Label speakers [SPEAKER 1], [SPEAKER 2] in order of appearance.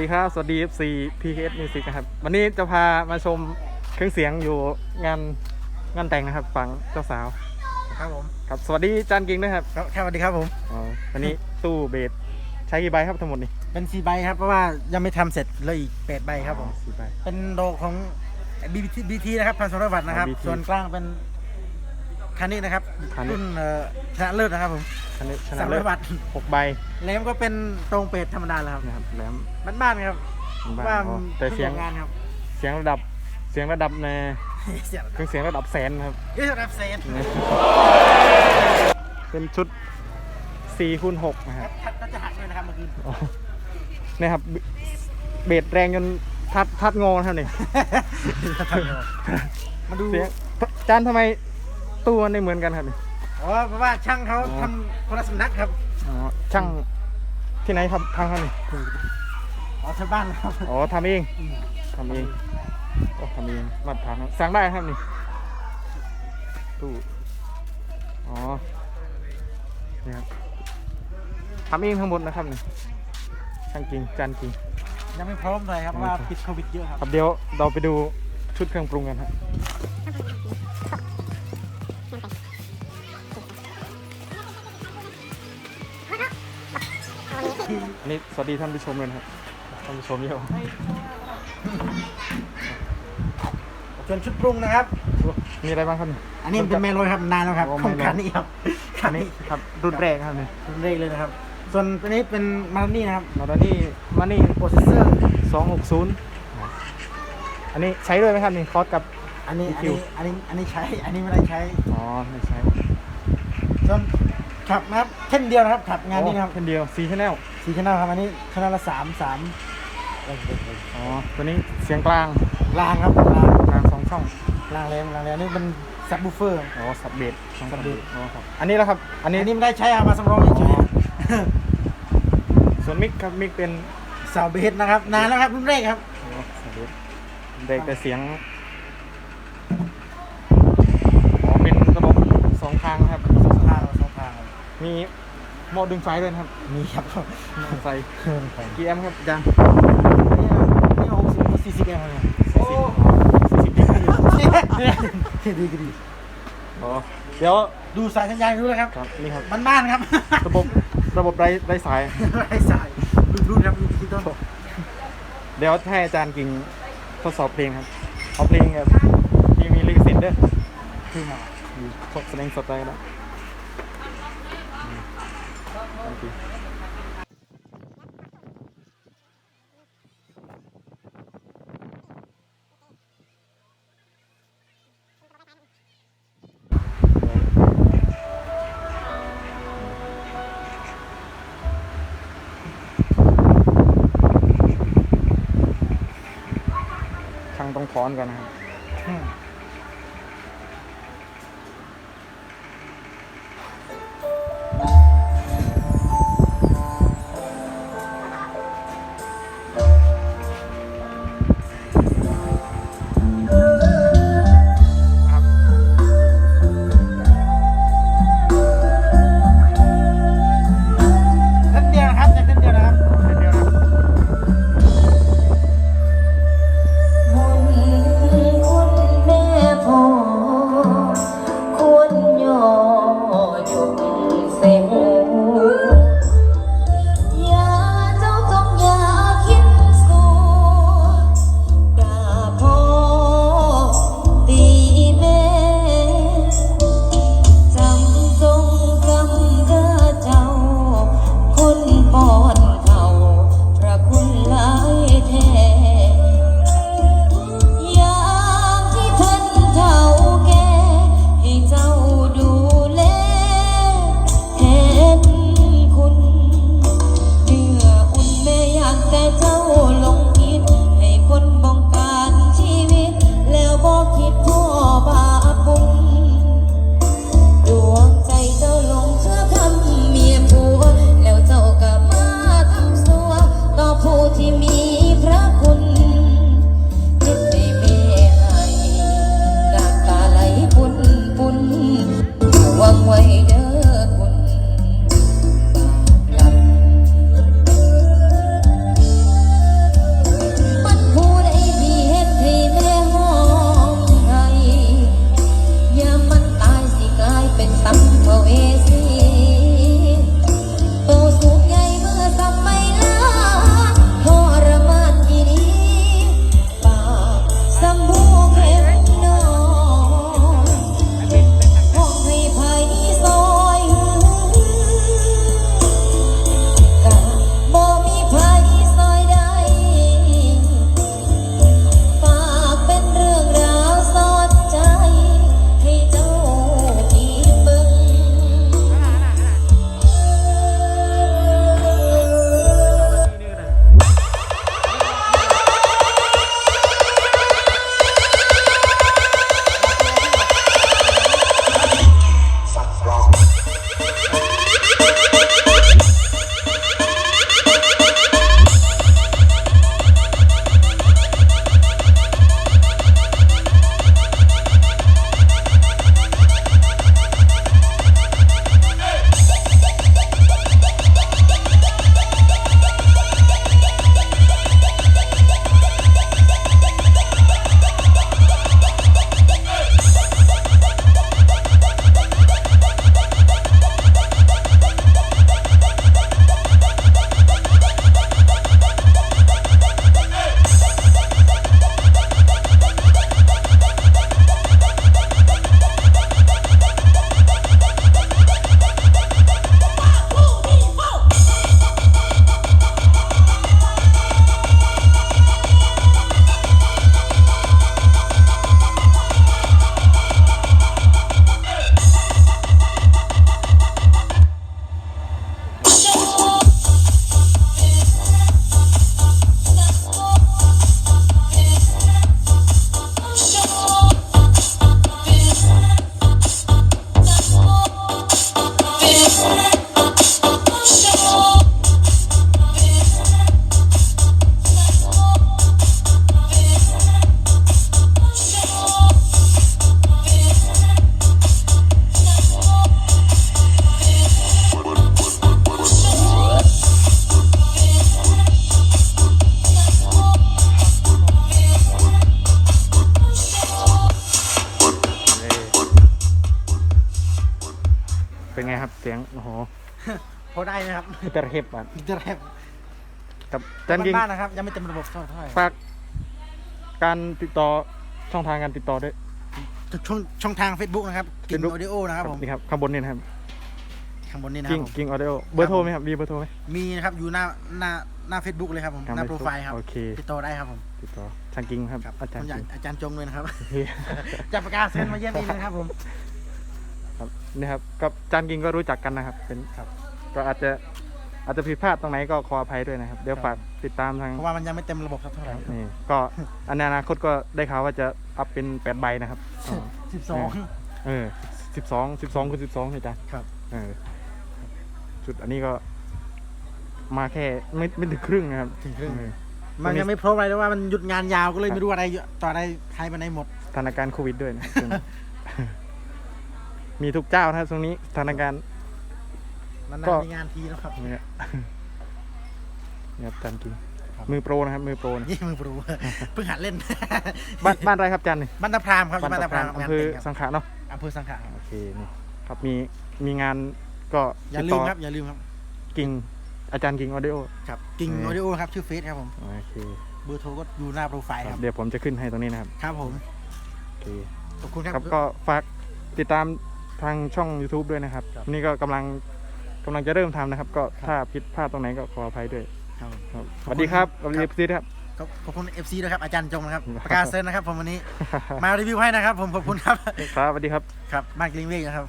[SPEAKER 1] ดีครับ สวัสดี FC PKS Music นะครับ วันนี้จะพามาชมเครื่องเสียงอยู่งานงานแต่งนะครับฝั่งเจ้าสาว
[SPEAKER 2] ครับผม
[SPEAKER 1] ครับสวัสดีจานกิงด้วยครับ
[SPEAKER 2] ครับครับสวัสดีครับผม
[SPEAKER 1] อ๋อวันนี้ตู้เบสใช้กี่ใบครับทั้งหมดนี่
[SPEAKER 2] เป็นสีใบครับเพราะว่ายังไม่ทำเสร็จเลยอีกแปดใบครับผม
[SPEAKER 1] สี่ใบ
[SPEAKER 2] เป็นโดของ BT BT นะครับพันสองร้อยวัตต์นะครับ
[SPEAKER 1] อ๋อ BT
[SPEAKER 2] ส่วนกลางเป็น คันนี้นะครับ
[SPEAKER 1] คันนี้
[SPEAKER 2] รุ่นเอ่อชนะเลิศนะครับผม
[SPEAKER 1] อันนี้ชนะ
[SPEAKER 2] สาม
[SPEAKER 1] เลิ
[SPEAKER 2] ร้อ
[SPEAKER 1] ศ
[SPEAKER 2] ยวัตต์
[SPEAKER 1] หกใบ
[SPEAKER 2] แหลมก็เป็นตรงเป็ดธรรมดาแล้วครับ
[SPEAKER 1] นะครับแหลม
[SPEAKER 2] บ้านๆครับ
[SPEAKER 1] บ้าน
[SPEAKER 2] ว่า
[SPEAKER 1] อ๋อแต่เสียง
[SPEAKER 2] พิ่ออกงานครับ
[SPEAKER 1] เสียงระดับเสียงระดับใน
[SPEAKER 2] เสียง
[SPEAKER 1] เครื่องเสียงระดับแสนนะครับ
[SPEAKER 2] เอ้ยรับเซน
[SPEAKER 1] เป็นชุด4คูณ6นะครับ
[SPEAKER 2] ทัดก็จะหักด้วยนะครับเมื่อคืน
[SPEAKER 1] อ๋อนี่ครับ เบสแรงจนทัดทัดงอนะครับนี่
[SPEAKER 2] มาดู
[SPEAKER 1] เสียงจานทำไม ตู้มันไม่เหมือนกันครับนี่
[SPEAKER 2] อ๋อเพราะว่าช่างเขา
[SPEAKER 1] อ๋อ
[SPEAKER 2] ทำคนละสำนักครับ
[SPEAKER 1] อ๋อช่างที่ไหนครับทางครับนี่
[SPEAKER 2] อ๋อชาวบ้านครับ
[SPEAKER 1] อ๋อทำเอง
[SPEAKER 2] อืม
[SPEAKER 1] ทำเองโอ้ทำเองมาตรฐานครับสั่งได้ครับนี่ตู้อ๋อนี่ครับทำเองทั้งหมดนะครับนี่ช่างจริงจานจริง
[SPEAKER 2] ยังไม่พร้อมเลยครับเพราะว่าปิดโควิดเยอะครับ
[SPEAKER 1] ครับเดี๋ยวเราไปดูชุดเครื่องปรุงกันครับ อันนี้สวัสดีท่านผู้ชมเลยนะครับท่านผู้ชมเยอะ
[SPEAKER 2] ส่วนชุดปรุงนะครับ
[SPEAKER 1] มีอะไรบ้างครับนี่
[SPEAKER 2] อันนี้เป็นเมโลครับนานแล้วครับ
[SPEAKER 1] โอ้
[SPEAKER 2] ของ
[SPEAKER 1] เมโล
[SPEAKER 2] คันนี้ครับคั
[SPEAKER 1] อั
[SPEAKER 2] น
[SPEAKER 1] น
[SPEAKER 2] นี้
[SPEAKER 1] นี้ครับรุ่นแรกครับนี่
[SPEAKER 2] รุ่นแรกเลยนะครับ ส่วนตัวนี้เป็นมาร์นี่นะครับ
[SPEAKER 1] มาตอนนี้มานี่
[SPEAKER 2] โปรเซสเซอร์
[SPEAKER 1] สองหกศูนย์อันนี้ใช้ด้วยไหมครับนี่คอร์สกับ
[SPEAKER 2] อันนี้
[SPEAKER 1] EQ
[SPEAKER 2] อันนี้อันนี้อันนี้ใช้ อันนี้ไม่ได้ใช้
[SPEAKER 1] อ๋อไม่ใช้
[SPEAKER 2] ส่วน ขับนะครับเช่นเดียวนะครับขับงานนี้นะครับ
[SPEAKER 1] โอ้เป็นเดียวซีชแนล
[SPEAKER 2] สี่ชแนลครับอันนี้ชแนลละสามสาม
[SPEAKER 1] อ๋อตัวนี้เสียงกลาง
[SPEAKER 2] ลางครับลาง
[SPEAKER 1] กลางสองช่อง
[SPEAKER 2] ลางแรงลางแรงอันนี้เป็นซับบูเฟอร์
[SPEAKER 1] อ๋อสับเบสสอง
[SPEAKER 2] สั
[SPEAKER 1] สับบเบ
[SPEAKER 2] เบ
[SPEAKER 1] ส
[SPEAKER 2] ส
[SPEAKER 1] อ๋อครับอันนี้แล้วครับอัน
[SPEAKER 2] อั
[SPEAKER 1] นี้
[SPEAKER 2] นนี้ไม่ได้ใช้เอามาสำรองเฉย
[SPEAKER 1] ส่วนมิกครับมิกเป็น
[SPEAKER 2] ๆเสาเบสนะครับนานแล้วครับรุ่นแรกครับ
[SPEAKER 1] อ๋อสับเบสเด็กแต่เสียงอ๋อเป็นระบบสองทางนะครับ
[SPEAKER 2] สองทางสองทางครับ
[SPEAKER 1] มีหม้อดึงไฟด้วยนะครับ
[SPEAKER 2] มีครับ
[SPEAKER 1] หม้อดึงไฟ
[SPEAKER 2] เครื่องไฟ
[SPEAKER 1] กี่แอมป์ครับ
[SPEAKER 2] จังนี่นะนี่หกสิบสี่สิบเองครับเนี่ย
[SPEAKER 1] สี่สิบสี่สิบดี
[SPEAKER 2] ดีก็ดี
[SPEAKER 1] อ๋อเดี๋ยว
[SPEAKER 2] ดูสายสัญญาณดูเลยครับ
[SPEAKER 1] ครับนี่ครับ
[SPEAKER 2] บ้านๆครับ
[SPEAKER 1] ระบบระบบไร้ไร้สาย
[SPEAKER 2] ไร้สายรุ่นรุ่นครับรุ่นดิจิตอล
[SPEAKER 1] เดี๋ยวให้อาจารย์กิ่งทดสอบเพลงครับเอาเพลงแบบที่มีลิขสิทธิ์ด้วย
[SPEAKER 2] คือมา
[SPEAKER 1] มีพวกแสดงสดอะไรก็ได้อืม โอเคช่างต้องถอนก่อนนะครับ เสียงโอ้โห
[SPEAKER 2] พอได้นะครับ
[SPEAKER 1] แต่เห็บอะ
[SPEAKER 2] จะแรบ
[SPEAKER 1] กับจันกิง
[SPEAKER 2] บ้านๆนะครับ ยังไม่เต็มระบบเท่าไหร่
[SPEAKER 1] ฝากการติดต่อช่องทางการติดต่อด้วย
[SPEAKER 2] ช่องช่องทาง Facebook นะครับกิน
[SPEAKER 1] Facebook
[SPEAKER 2] ออดิโอนะครับผม
[SPEAKER 1] นี่ครับข้างบนนี่นะครับ
[SPEAKER 2] ข้างบนนี้นะค
[SPEAKER 1] กิ
[SPEAKER 2] รั
[SPEAKER 1] ง
[SPEAKER 2] บผม
[SPEAKER 1] กิงออเดโอเบอร์โทรไหมครับมีเบอร์โทรไหม
[SPEAKER 2] มีนะครับอยู่หน้าหน้าหน้า Facebook เลยครับผม
[SPEAKER 1] ทาง
[SPEAKER 2] หน้า
[SPEAKER 1] Facebook
[SPEAKER 2] โปรไฟล์ครับ
[SPEAKER 1] โอเค
[SPEAKER 2] ติดต่อได้ครับผม
[SPEAKER 1] ติดต่อช่างกิงครับ
[SPEAKER 2] ครับ
[SPEAKER 1] อาจาร
[SPEAKER 2] ผ
[SPEAKER 1] ย์
[SPEAKER 2] มอยาก
[SPEAKER 1] กิง
[SPEAKER 2] อาจารย์จงเลยนะครับ
[SPEAKER 1] โอเค
[SPEAKER 2] จับปากกาเซ็นมาเยี่ยมเองนะครับผม
[SPEAKER 1] ครับนี่ครับกับจานกิงก็รู้จักกันนะครับ เป็น
[SPEAKER 2] ครับ
[SPEAKER 1] ก็อาจจะอาจจะผิดพลาดตรงไหนก็ขออภัยด้วยนะครับ เดี๋ยว
[SPEAKER 2] ครับ
[SPEAKER 1] ฝากติดตามทาง
[SPEAKER 2] เพราะว่ามันยังไม่เต็มระบบสักเท่าไหร่
[SPEAKER 1] นี่ก็อันในอนาคตก็ได้ข่าวว่าจะอัพเป็นแปดใบนะครับอ๋อ
[SPEAKER 2] สิบสอง
[SPEAKER 1] เออสิบสองสิบสองคูณสิบสองอาจารย์
[SPEAKER 2] ครับ
[SPEAKER 1] เออชุดอันนี้ก็ มาแค่ไม่ไม่ถึงครึ่งนะครับ
[SPEAKER 2] ถึงครึ่ง
[SPEAKER 1] เออ
[SPEAKER 2] มันยังไม่พร้อมอะไรแล้วว่ามันหยุดงานยาวก็เลยไม่รู้อะไรต่ออะไรใครไปไหนหมด
[SPEAKER 1] สถานการณ์โควิดด้วยนะครับช่วงนี้ มีทุกเจ้านะครับตรงนี้สถานการณ์
[SPEAKER 2] นาน
[SPEAKER 1] ก็
[SPEAKER 2] ๆมีงานทีนะครับ
[SPEAKER 1] เนี่ยเนี่ยครับจันกิง
[SPEAKER 2] ครับ
[SPEAKER 1] มือโปรนะครับ มือโปรนะ
[SPEAKER 2] ยี่มือปรูเพิ่งหัดเล่น
[SPEAKER 1] บ้านบ้านอะไรครับจันนี่
[SPEAKER 2] บ้านตะพรามครับบ้านตะพราม
[SPEAKER 1] อำ
[SPEAKER 2] งาน
[SPEAKER 1] เภอ
[SPEAKER 2] แต่งครับ
[SPEAKER 1] สังขะเนาะ
[SPEAKER 2] อำเภอสังขะครับ
[SPEAKER 1] โอเคนี่ครับมีมีงานก็
[SPEAKER 2] อย่า
[SPEAKER 1] ติด
[SPEAKER 2] ลื
[SPEAKER 1] ต่
[SPEAKER 2] มครับอย่าลืมครับ
[SPEAKER 1] กิ่งอาจารย์กิ่งออดิโอ
[SPEAKER 2] ครับกิ่ง
[SPEAKER 1] เอ
[SPEAKER 2] อ
[SPEAKER 1] อ
[SPEAKER 2] อดิโอครับชื่อเฟซครับผม
[SPEAKER 1] โอเค
[SPEAKER 2] เบอร์โทรก็อยู่หน้าโปรไฟล์
[SPEAKER 1] ค
[SPEAKER 2] ค
[SPEAKER 1] รั
[SPEAKER 2] รั
[SPEAKER 1] บบเดี๋ยวผมจะขึ้นให้ตรงนี้นะครับ
[SPEAKER 2] ครับผม
[SPEAKER 1] โอเค
[SPEAKER 2] ขอบคุณครับ
[SPEAKER 1] ครับก็ฝากติดตาม ทางช่อง YouTube ด้วยนะครับ
[SPEAKER 2] ครับ
[SPEAKER 1] นี่ก็กำลังกำลังจะเริ่มทำนะครับ ก็ถ้าผิดพลาดตรงไหนก็ขออภัยด้วย
[SPEAKER 2] ครับ
[SPEAKER 1] ครับส
[SPEAKER 2] ขอบคุณ
[SPEAKER 1] วัสดีครับสวัสดี
[SPEAKER 2] ครับ
[SPEAKER 1] ซีครับ
[SPEAKER 2] ขอบขอบคุณ FC ด้วยครับอาจารย์จงนะครับ
[SPEAKER 1] ครับ
[SPEAKER 2] ประกาศเซ็นนะครับผมวันนี้ มารีวิวให้นะครับ ผมขอบคุณครับ
[SPEAKER 1] ครับสวัสดีครับ
[SPEAKER 2] ครับมากลิงเวกนะครับ